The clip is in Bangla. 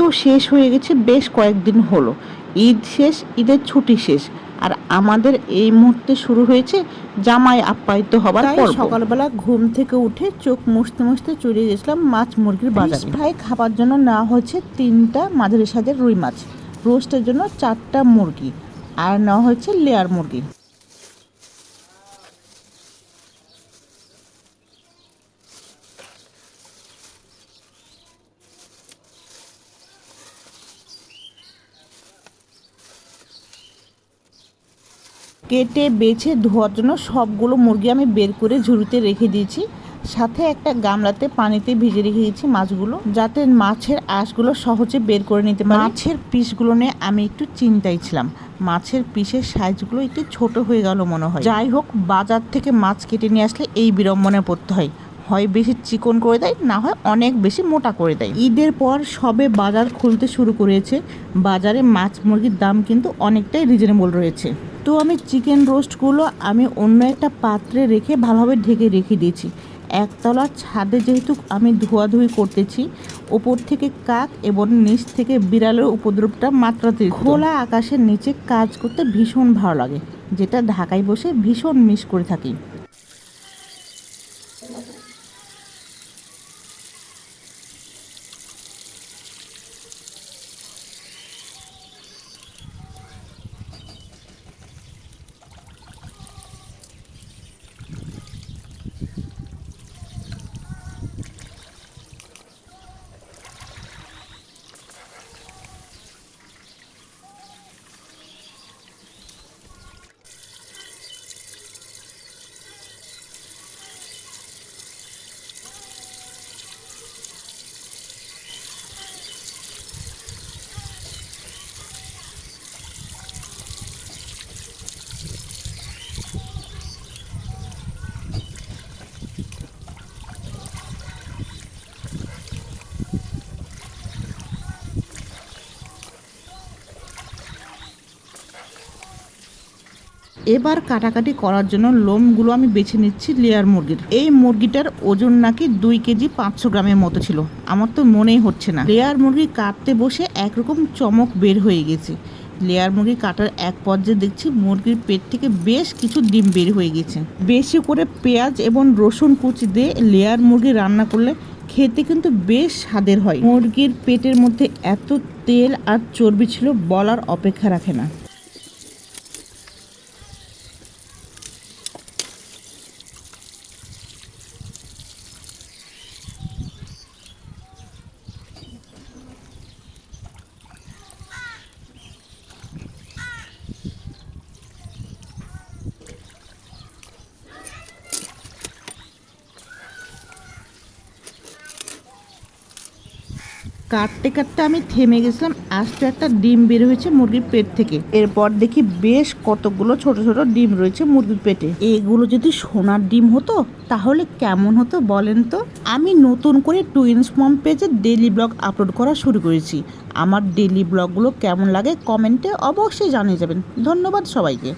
তো শেষ হয়ে গেছে বেশ কয়েকদিন হলো। ঈদ শেষ ঈদের ছুটি শেষ। আর আমাদের এই মুহূর্তে শুরু হয়েছে জামাই আপ্যায়িত হবার পর সকালবেলা ঘুম থেকে উঠে চোখ মুছতে মুছতে চলে গেছিলাম মাছ মুরগির বাজারে। ফ্রাই খাবার জন্য নেওয়া হচ্ছে তিনটা মাঝারি সাজের রুই মাছ। রোস্টের জন্য চারটা মুরগি। আর নেওয়া হচ্ছে লেয়ার মুরগি। কেটে, বেছে ধোয়ার জন্য সবগুলো মুরগি আমি বের করে ঝুড়িতে রেখে দিয়েছি। সাথে একটা গামলাতে পানিতে ভিজে রেখে দিয়েছি মাছগুলো, যাতে মাছের আঁশগুলো সহজে বের করে নিতে পারি। মাছের পিসগুলো নিয়ে আমি একটু চিন্তায় ছিলাম। মাছের পিসের সাইজগুলো একটু ছোট হয়ে গেল মনে হয়। যাই হোক, বাজার থেকে মাছ কেটে নিয়ে আসলে এই বিড়ম্বনে পড়তে হয়। হয় বেশি চিকন করে দেয়, না হয় অনেক বেশি মোটা করে দেয়। ঈদের পর সবে বাজার খুলতে শুরু করেছে। বাজারে মাছ মুরগির দাম কিন্তু অনেকটাই রিজনেবল রয়েছে। তো আমি চিকেন রোস্টগুলো আমি অন্য একটা পাত্রে রেখে ভালোভাবে ঢেকে রেখে দিয়েছি। একতলা ছাদে যেহেতু আমি ধোয়াধুয়ি করতেছি, ওপর থেকে কাক এবং নিচ থেকে বিড়ালের উপদ্রবটা মাত্রাতে খোলা আকাশের নিচে কাজ করতে ভীষণ ভালো লাগে, যেটা ঢাকায় বসে ভীষণ মিস করে থাকি। এবার কাটাকাটি করার জন্য লোমগুলো আমি বেছে নিচ্ছি লেয়ার মুরগির। এই মুরগিটার ওজন নাকি দুই কেজি পাঁচশো গ্রামের মতো ছিল। আমার তো মনেই হচ্ছে না। লেয়ার মুরগি কাটতে বসে একরকম চমক বের হয়ে গেছে। লেয়ার মুরগি কাটার এক পর্যায়ে দেখছি মুরগির পেট থেকে বেশ কিছু ডিম বের হয়ে গেছে। বেশি করে পেঁয়াজ এবং রসুন কুচি দিয়ে লেয়ার মুরগি রান্না করলে খেতে কিন্তু বেশ স্বাদের হয়। মুরগির পেটের মধ্যে এত তেল আর চর্বি ছিল বলার অপেক্ষা রাখে না। কাটতে কাটতে আমি থেমে গেছিলাম, আস্তে একটা ডিম বের হয়েছে মুরগির পেট থেকে। এরপর দেখি বেশ কতগুলো ছোট ছোট ডিম রয়েছে মুরগির পেটে। এগুলো যদি সোনার ডিম হতো, তাহলে কেমন হতো বলেন তো? আমি নতুন করে টুইন্স মম পেজে ডেলি ব্লগ আপলোড করা শুরু করেছি। আমার ডেলি ব্লগগুলো কেমন লাগে কমেন্টে অবশ্যই জানিয়ে যাবেন। ধন্যবাদ সবাইকে।